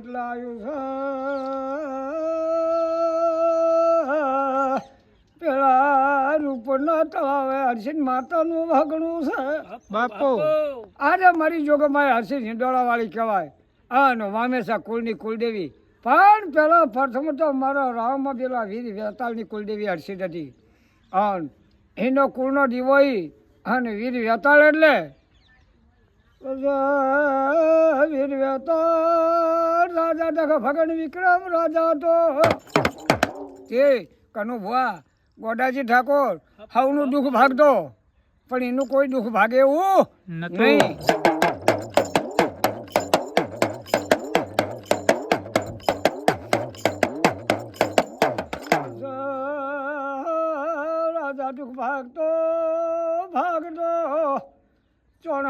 એટલે આવ્યું છે. પેલા રૂપના તળાવે હર્ષિત માતાનું વાગણું છે. બાપુ. આજે મારી જોગમાય હર્ષિત હિંડોળાવાળી કહેવાય. અને વામેશા કુળની કુલદેવી પણ પેલા પ્રથમ તો મારા રાવમાં પેલા વીર વેતાળની કુલદેવી હર્ષિત હતી. અને એનો કુળનો દીવો અને વીર વેતાળ એટલે વીર વેતાળ રાજા ડખ ભગન વિક્રમ રાજા તો તે કનુ ભુવા ગોડાજી ઠાકોર હવનું દુઃખ ભાગતો પણ એનું કોઈ દુઃખ ભાગે એવું નહીં રાજા દુઃખ ભાગતો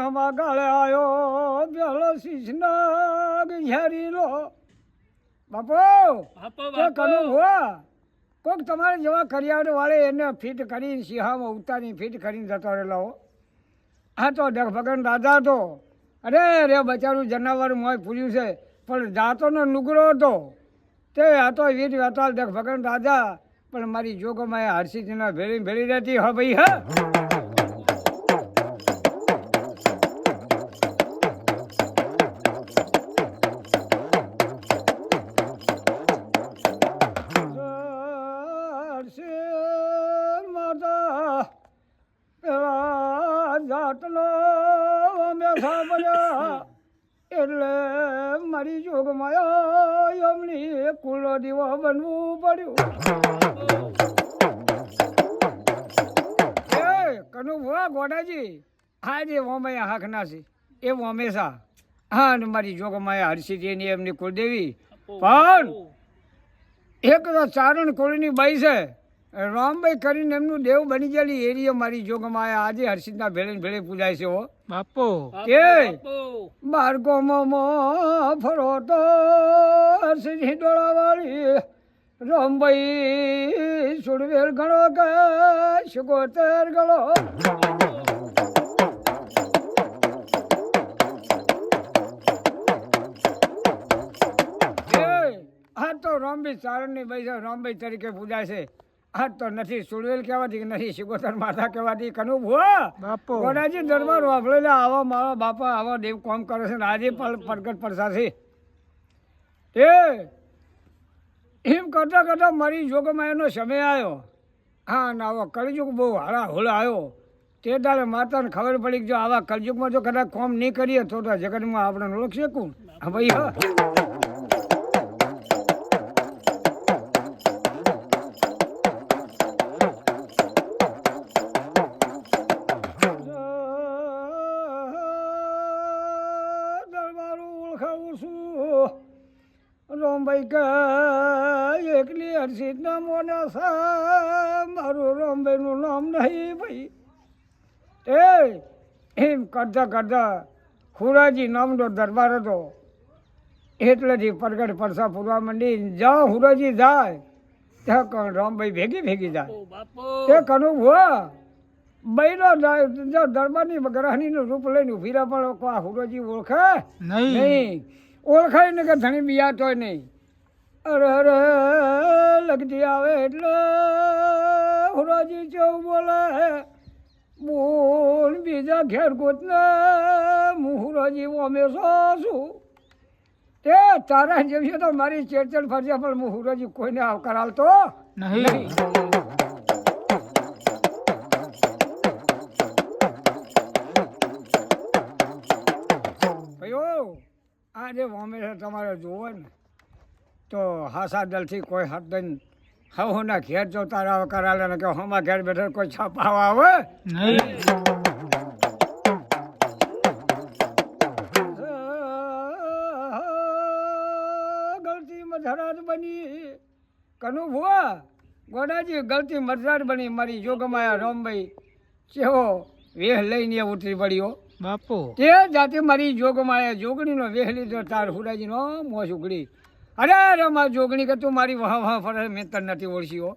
ચોણામાં ગાળે આવ્યો પેલો શીશનાગ ઝેરીલો બાપો બાપુ કનુ ભુવા? કોક તમારે જેવા કરિયાણું વાળે એને ફિટ કરીને સિંહામાં ઉતારી ફિટ કરીને જતો રહેલો હા. તો ભગન રાજા હતો. અરે રે બચારું જનાવર મોય પૂર્યું છે. પણ જાતોનો નુગરો હતો. તે હતો વીર વેતાલ દેખ ભગન રાજા પણ મારી જોગમાં હર્ષિતના ભેળી ભેળી રહેતી હા ભાઈ હા? એવા જાતનો અમે સાંભળ્યા એટલે મારી જોગમાં એમની કુલો દીવો બનવું પડ્યું. એ કનુ ભુવા, ગોડાજી હા જે વોમયા હાકના છે એ વોમેશા હા, અને મારી જોગમાં હર્ષિતની એમની કુલદેવી પણ એક તો ચારણ કોળીની બાઈ છે. રામભાઈ કરીને એમનું દેવ બની ગયેલી એરિયા મારી જોગમાં આજે હર્ષિતના ભેળે ભેળે પૂજાય છે બાપો. કે બાળકો મો ફરો તો હર્ષિત ડોળાવાળી રામભાઈ સુડવેલ ગણો કે સુગોતર ગણો હા તો રામભાઈ ચારણની ભાઈ રામભાઈ તરીકે પૂજાય છે. આ તો નથી સુડવેલ કહેવાતી કે નથી સિગોતર માતા કહેવાતી કનુ ભુવા બાપુ. ગોડાજી દરબાર વાપરેલા આવા મારા બાપા આવા દેવ કોમ કરે છે ને આજે પણ પ્રગટ પડશે એ એમ કરતાં કરતાં મારી જોગમાં એનો સમય આવ્યો. હા ને આવો કળયુગ બહુ હાળા હોળ આવ્યો. તે તારે માતાને ખબર પડી કે જો આવા કળયુગમાં જો કદાચ કોમ નહીં કરીએ તો તો જગતમાં આપણે ઓળખશે કોણ હા ભાઈ હા. રોમભાઈ કહે એકલી હર્ષિત ના મોને સા મારું રોમભાઈનું નામ નહીં ભાઈ. એ એમ કરતા કરતા હુરાજી નામનો દરબાર હતો. એટલેથી પ્રગટ પરસા પૂરવા માંડી જ્યાં હુરાજી જાય ત્યાં કણ રામભાઈ ભેગી ભેગી જાય. તે કનુ ભુવા બૈરો દરબારની ગ્રહણીનું રૂપ લઈને ઉભીરા પણ હુરોજી ઓળખે? નહીં. નહીં. ઓળખાય ને કે ધણી બિયા તોય નહીં. અરે અરે લગતી આવે એટલે હુરાજી ચૌ બોલે બોલ બીજા ઘેર ગોતને હું હુરાજી ઓમેશો છું તે તારા જેવી તો મારી ચેડચેડ ફરજે પણ હું હુરાજી કોઈને આવકાર આવતો નહીં. તમારે જોવો ને તો હાસા દલથી કોઈ હાથ દઈને હવના ઘેર જો તારા કરાલે ને કે હમા ઘેર બેઠે કોઈ છપાવા આવે? નહીં. ગલતી મધરાજ બની. કનુ ભુવા ગોડાજી ગલતી મધરાજ બની. મારી જોગમાયા રામભાઈ ચેવો વેહ લઈને ઉતરી પડ્યો બાપુ. તે જાતે મારી જોગમાયા જોગણીનો વેહ લીધો, તાર હુરાજીનો મોસ ઉગડી અરે અરે મારી જોગણી કે તું મારી વાહ વાહ ફરે, મેં તને નથી ઓળખી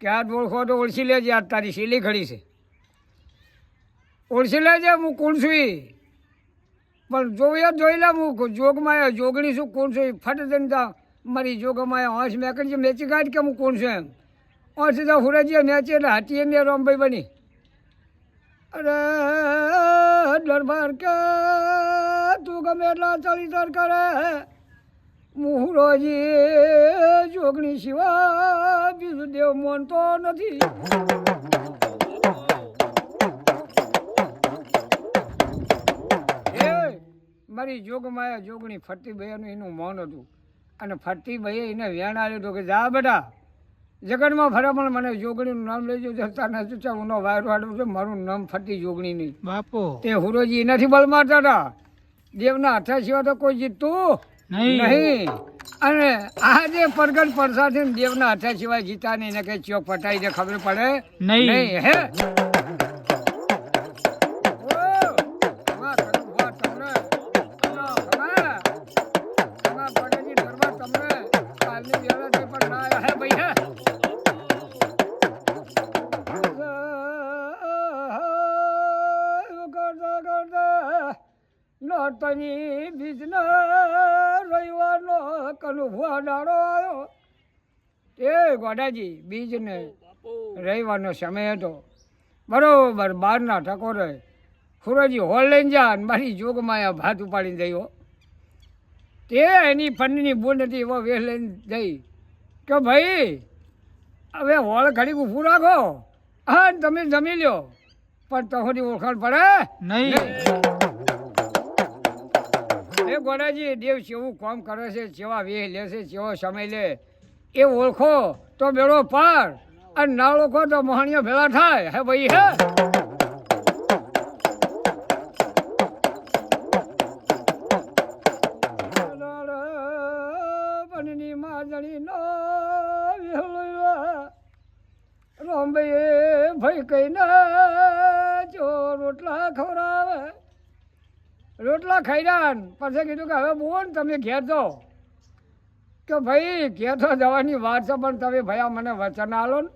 કે આ ઓળખો તો ઓળખી લેજે, આ તારી શીલી ખડી છે. ઓળખી લેજે, હું કોણ છું પણ જોયા જોઈ લે હું જોગમાં જોગણી શું કોણ છું ફટ જનતા મારી જોગમાં હોંશ છે, મેચી કાઢ કે હું કોણ છું એમ? હોંશ તો હુરજીએ મેચી, એટલે હાથી ને રોમભાઈ બની. અરે દરબાર કે તું ગમે એટલા ચાલી તાર કરે મુહુરોજી જોગણી સિવાય બીજું દેવ માનતો નથી. મારી જોગમાયા જોગણી ફરતી ભાઈનું એનું મૌન હતું. અને ફરતી ભાઈએ એને વેણ આવ્યું હતું કે જા બેટા જગતમાં ફરામણ મને જોગણીનું નામ લેજો જતા નથી ચાલ ઉનો વાયરો આડું છે મારું નામ ફટી જોગણી નહીં બાપો. તે હુરોજી નથી બળ મારતા હતા દેવના હાથા સિવાય તો કોઈ જીતતું નહીં. અને આ જે પરગટ પરસાથી દેવના હાથા સિવાય જીતા નહીં ને કઈ ચોક પટાઈ દે ખબર પડે. નહીં હે? નોટની બીજના રવિવારનો કનુભવા દાડો આવ્યો. એ ગોડાજી બીજને રવિવારનો સમય હતો. બરોબર બારના ટકોરે ખુરજી હોલ લઈને જા અને મારી જોગમાયા ભાત ઉપાડીને જઈઓ તે એની ફંડની બૂંદ હતી એવો વેહ લઈને જઈ. કે ભાઈ હવે હોળ ઘડીક ઊભું રાખો. હા તમે જમી લ્યો. પણ તમારી ઓળખાણ પડે? નહીં. ગોડાજી, દેવ જેવું કામ કરે છે, જેવા વેહ લે છે, જેવો સમય લે. એ ઓળખો તો બેડો પાર, અને ના ઓળખો તો મોહણીઓ ભેળા થાય. હે ભાઈ, હે? રોટલા ખાઈ ને પછી કીધું કે હવે બોન તમે ઘેર જાઓ. કે ભાઈ ઘેર તો જવાની વાત છે પણ તમે ભયા મને વચન આલો ને.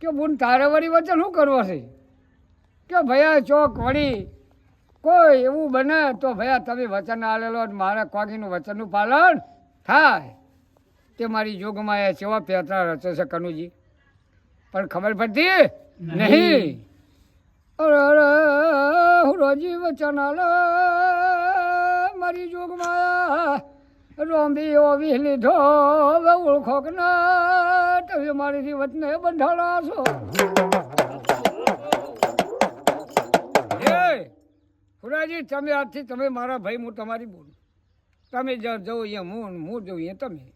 કે બોન તારે વળી વચન શું કરવો છે? કે ભયા ચોક વળી કોઈ એવું બને તો ભયા તમે વચન આલેલો મારે કોકીનું વચનનું પાલન થાય. તે મારી જોગમાં એ સેવા પેતરા રચે છે કનુજી. પણ ખબર પડતી નહીં. રોજી વચન આલે મારી જોગમાં રોંબી ઓવી લીધો હવે ઓળખો કે ના તમે મારીથી વચને બંધાણા છો. ખુરાજી તમે આજથી તમે મારા ભાઈ હું તમારી બોલું. તમે જ્યાં જવું એ હું હું જવું અહીંયા તમે.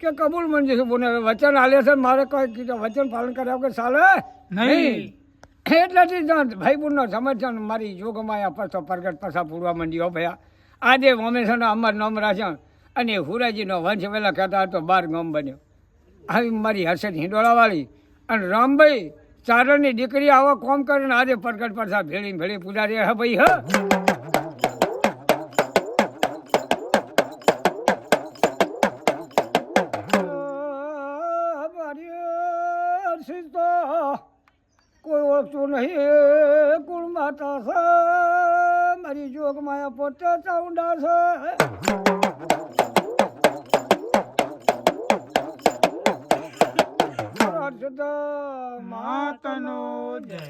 કે કબૂલ મંજૂર બોને વચન આલે છે મારે કોઈ કીધું વચન પાલન કર્યા વગર ચાલે? નહીં. એટલેથી ભાઈપુરનો સમર્થન મારી જોગમાં પછો પ્રગટ પછા પૂરવા માંડ્યો ભયા. આજે હંમેશા અમર નામ રાખ્યો અને હુરાજીનો વંશ વહેલા કહેતા હતો બાર ગામ બન્યો. આવી મારી હસદ હિંડોળાવાળી અને રામભાઈ ચારણની દીકરી આવા કોમ કરીને આજે પ્રગટ પછા ભેળી ભેળી પૂજા રે હે ભાઈ, હ. ઓળખતું નહીં. કુળ માતા છે મારી જોગ માયા પોતે ચાઉંડા છે. માતનો જય.